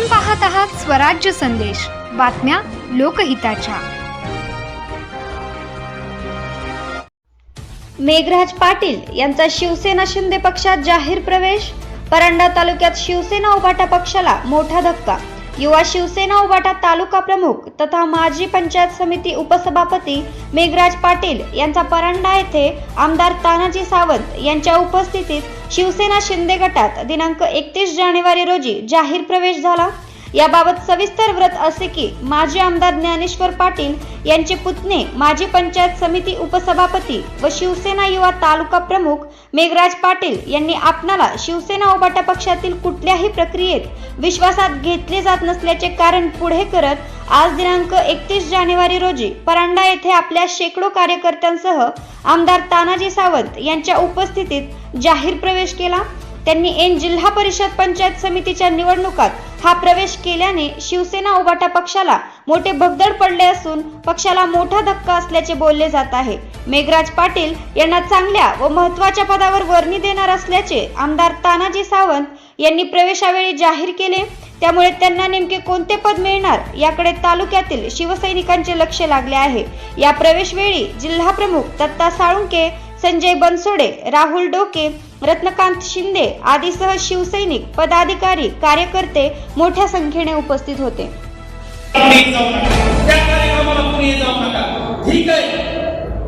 आपण पाहत आहात स्वराज्य संदेश. बातम्या लोकहिताच्या. मेघराज पाटील यांचा शिवसेना शिंदे पक्षात जाहीर प्रवेश. परंडा तालुक्यात शिवसेना उभाटा पक्षाला मोठा धक्का युवा शिवसेना उबाटा तालुका प्रमुख तथा माजी पंचायत समिती उपसभापती मेघराज पाटील यांचा परांडा येथे आमदार तानाजी सावंत यांच्या उपस्थितीत शिवसेना शिंदे गटात दिनांक एकतीस जानेवारी रोजी जाहीर प्रवेश झाला. याबाबत सविस्तर व्रत असे की माजी आमदार ज्ञानेश्वर पाटील यांचे पुतणे माजी पंचायत समिती उपसभापती व शिवसेना युवा तालुका प्रमुख मेघराज पाटील यांनी आपणाला शिवसेना उबाटा पक्षातील कुठल्याही प्रक्रियेत विश्वासात घेतले जात नसल्याचे कारण पुढे करत आज दिनांक एकतीस जानेवारी रोजी परांडा येथे आपल्या शेकडो कार्यकर्त्यांसह आमदार तानाजी सावंत यांच्या उपस्थितीत जाहीर प्रवेश केला. त्यांनी एन जिल्हा परिषद पंचायत समितीच्या निवडणुकात हा प्रवेश केल्याने शिवसेना उबाटा पक्षाला मोठे भगदड पडले असून पक्षाला मोठा धक्का असल्याचे बोलले जात आहे. मेघराज पाटील यांना चांगल्या व महत्त्वाच्या पदावर वर्णी देणार असल्याचे आमदार तानाजी सावंत यांनी प्रवेशावेळी जाहीर केले. त्यामुळे त्यांना नेमके कोणते पद मिळणार याकडे तालुक्यातील शिवसैनिकांचे लक्ष लागले आहे. या प्रवेशवेळी जिल्हा प्रमुख दत्ता साळुंके संजय बनसोडे राहुल डोके रत्नकांत शिंदे आदीसह शिवसैनिक पदाधिकारी कार्यकर्ते मोठ्या संख्येने उपस्थित होते. कुणीही जाऊ नका ठीक आहे.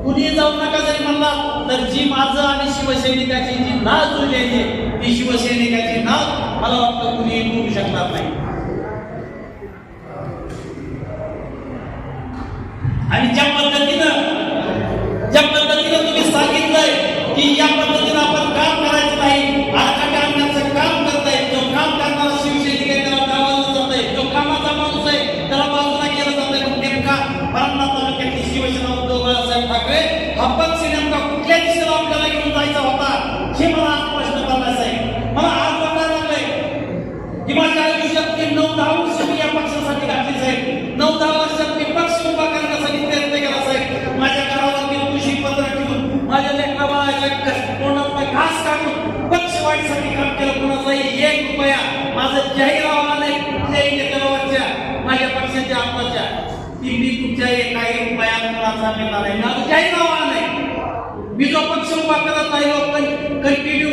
कुणीही जाऊ नका जरी म्हणला तर जी माझं आणि शिवसैनिकाची जी नाव जुळलेली आहे ती शिवसैनिकाची नाव मला वाटतं कुणीही बोलू शकणार नाही. आणि ज्या पद्धतीनं ज्या पद्धतीनं सांगितलंय की या पद्धतीनं आपण काम करायचं नाही. आरखाटे आणण्याचं काम करताय. जो काम करणारा शिवसैनिक आहे त्याला डावललं जात आहे जो कामाचा माणूस आहे त्याला बाजूला केलं जात आहे नेमका परांडा तालुक्यातील शिवसेना उद्धव बाळासाहेब ठाकरे हा पक्ष नेमका कुठल्या दिशेला आपल्याला घेऊन जायचा होता हे मला आज प्रश्न पडला आहे मला आज वाटायला लागलंय की माझ्या आयुष्यात नऊ दहा वर्ष मी या पक्षासाठी घातली साहेब नऊ दहा वर्षात मी पक्ष उभा करण्यासाठी प्रयत्न केला साहेब माझ्या घरावरती तुळशी पत्र ठेवून माझ्या लेकरा बाळाच्या तोंडात घास काढून पक्ष वाढीसाठी काम केलं कोणाचाही एक रुपया माझं जाहीर आव्हान आहे कुठल्याही नेत्यावरच्या माझ्या पक्षाच्या आत्माच्या की मी कुठच्याही काही रुपयात कोणाचा नेता नाही. माझं जाहीर आव्हान आहे मी जो पक्ष उभा करत राहिलो पण कंटिन्यू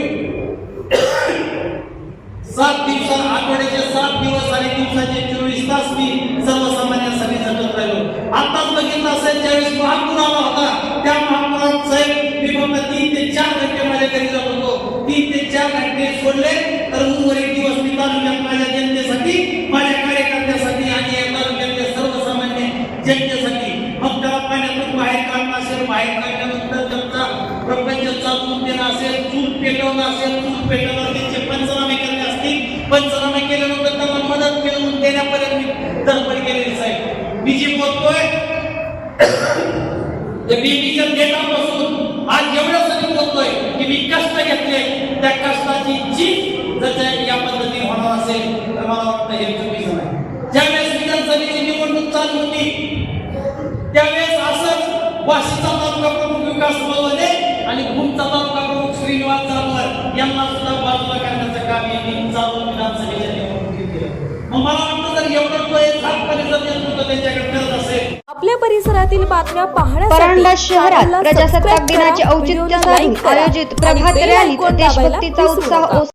सात दिवसात आठवड्याचे सात दिवस आणि दिवसाचे चोवीस तास मी सर्वसामान्यांसाठी झटत राहिलो. आताच बघितलं असेल ज्यावेळेस महापूर आला होता त्या महापुरात साहेब मी फक्त तीन ते चार घंटे माझ्या घरी जात होतो तीन ते चार घंटे सोडले तर उर्वरित दिवस मी तालुक्यात माझ्या जनतेसाठी माझ्या कार्यकर्त्यासाठी आणि या तालुक्यातल्या सर्वसामान्य जनतेसाठी मग त्याला पाण्यातून बाहेर काढणं असेल बाहेर काढल्यानंतर त्यांचा प्रपंच चालवून देणं असेल चूल पेटवणं असेल चूल पेटवणं त्यांचे पंचनामे करणे असतील. पंचनामे केल्यानंतर त्यांना मदत मिळवून देण्यापर्यंत मी धडपड केलेली साहेब मी जे बोलतोय ते मी विजन देण्यापासून आज एवढ्यासाठी बोलतोय की मी कष्ट घेतले त्या कष्टाची जी जर या पद्धतीने होणार असेल तर मला वाटतं हे चुकीचं नाही. ज्यावेळेस वाशीचा तालुका प्रमुख विकास बळवणे आणि भूमचा तालुका प्रमुख श्रीनिवास जाधवर यांना सुद्धा बाजूला करण्याचं काम यांनी चालू विधानसभेच्या निवडणुकीत केलं. मग मला वाटतं जर एवढं तो एक हातपणे जर नेतृत्व त्यांच्याकडे करत असेल. आपल्या परिसरातील बातम्या पाहण्यासाठी परांडा शहरात प्रजासत्ताक दिनाचे औचित्य साधून आयोजित प्रभात रॅलीत देशभक्तीचा उत्साह.